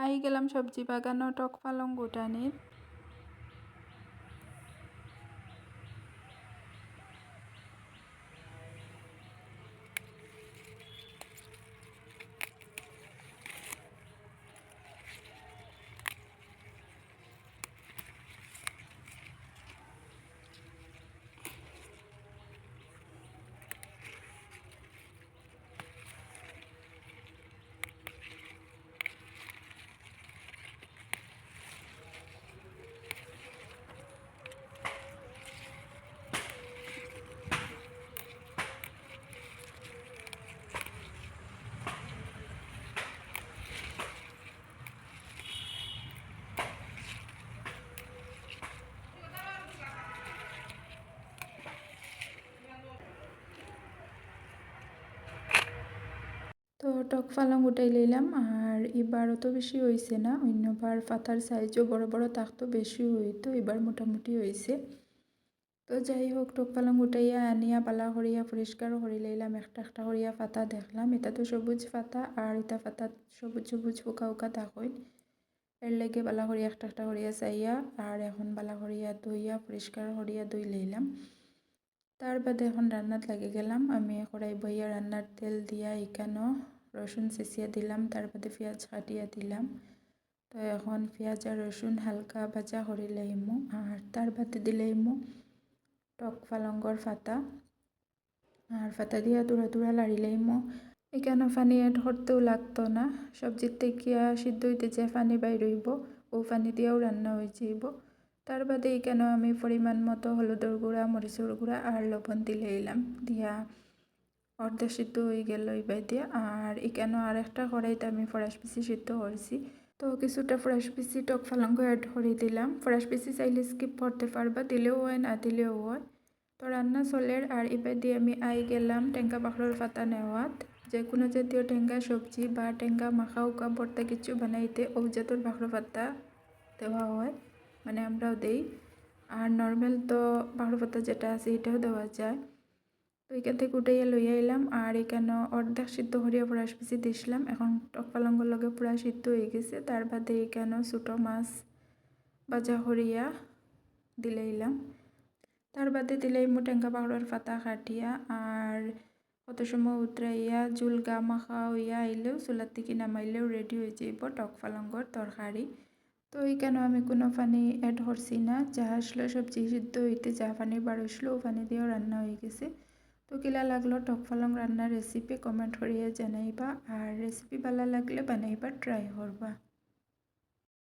I গেলাম সবজি বাগানো টক পালং গুটানির তো টক ফালং উঠাই লইলাম, আর এবার অত বেশি হয়েছে না, অন্যবার পাতার সাইজও বড় বড় থাকতো বেশি হইতো, এবার মোটামুটি হয়েছে তো যাই হোক, টক পালং উঠাইয়া আনিয়া পালা করিয়া পরিষ্কার করি লইলাম, একটা একটা করিয়া পাতা দেখলাম, এটা তো সবুজ পাতা, আর এটা পাতা সবুজ সবুজ ফুকা ফুকা থাকইন এর লেগে বালা করিয়া একটা একটা করিয়া চাইয়া, আর এখন বালা করিয়া ধুইয়া, পরিষ্কার করিয়া ধুই লইলাম। তার বাদে এখন রান্নাত লাগে গেলাম, আমি কড়াই বইয়া রান্নার তেল দিয়া এখানেও রসুন চেঁচিয়ে দিলাম তার বাদে পেঁয়াজ কাটিয়া দিলাম। তো এখন পেঁয়াজ আর রসুন হালকা ভাজা করে লাইমু আর তার বাদে দিলাইমু টক পালঙ্গর ফাতা আর ফাতা দিয়া তুরা তুরা লাড়ি লাইমু এখানে পানি এড করতেও লাগতো না। সবজির থেকে সিদ্ধ হইতে যে পানি বাইর হইব ও পানি দিয়েও রান্না হয়ে যাইব তার বাদে এখানেও আমি পরিমাণ মতো হলুদের গুঁড়া মরিচের গুঁড়া আর লবণ দিলে এলাম দিয়া অর্ধেক সিদ্ধ হয়ে গেল এবার দিয়ে। আর এখানেও আর একটা কড়াইতে আমি ফরাস পিসি সিদ্ধ করছি। তো কিছুটা ফ্রেশ পিসি টক ফালাঙ্গ অ্যাড করে দিলাম। ফ্রেশ পিসি চাইলে স্কিপ করতে পারবা, দিলেও হয়, না দিলেও হয়। তো রান্না চলের আর এবার দিয়ে আমি আই গেলাম টেঙ্কা পাখড়ের পাতা নেওয়াত। যে কোনো জাতীয় টেঙ্গা সবজি বা টেঙ্গা মাখা উকা ভর্তা কিছু বানাইতে ঔজাতর বাখড় পাতা দেওয়া হয় মানে আমরাও দেই। আর নর্মাল তো বাখড় পাতা যেটা আছে এটাও দেওয়া যায়। তো এখান থেকে উঠাইয়া লইয়া এলাম আর এখানে অর্ধেক সিদ্ধ করিয়া ফ্রাস পিসি দিছিলাম এখন টক পালঙ্গর লগে পুরা সিদ্ধ হয়ে গেছে। তার বাদে এখানে ছোটো মাছ বাজা করিয়া দিলাইলাম তার বাদে দিলাই টেঙ্কা পাউডার পাতা কাটিয়া, আর কত সময় উতরাইয়া জুল গা মাখা হইয়া আইলেও চুলার থেকে নামাইলেও রেডি হয়ে যাইব টক পালঙ্গর তরকারি। তো এইখানে আমি কোনো পানি অ্যাড করছি না। যা আসলো সবজি সিদ্ধ হইতে যা পানি হইসলো ও পানি দিয়েও রান্না হয়ে গেছে। তো কিলা লাগল, টক ফলং রান্নার রেসিপি কমেন্ট করিয়া জানাইবা। আর রেসিপি ভালো লাগলে বানাইবা ট্রাই করবা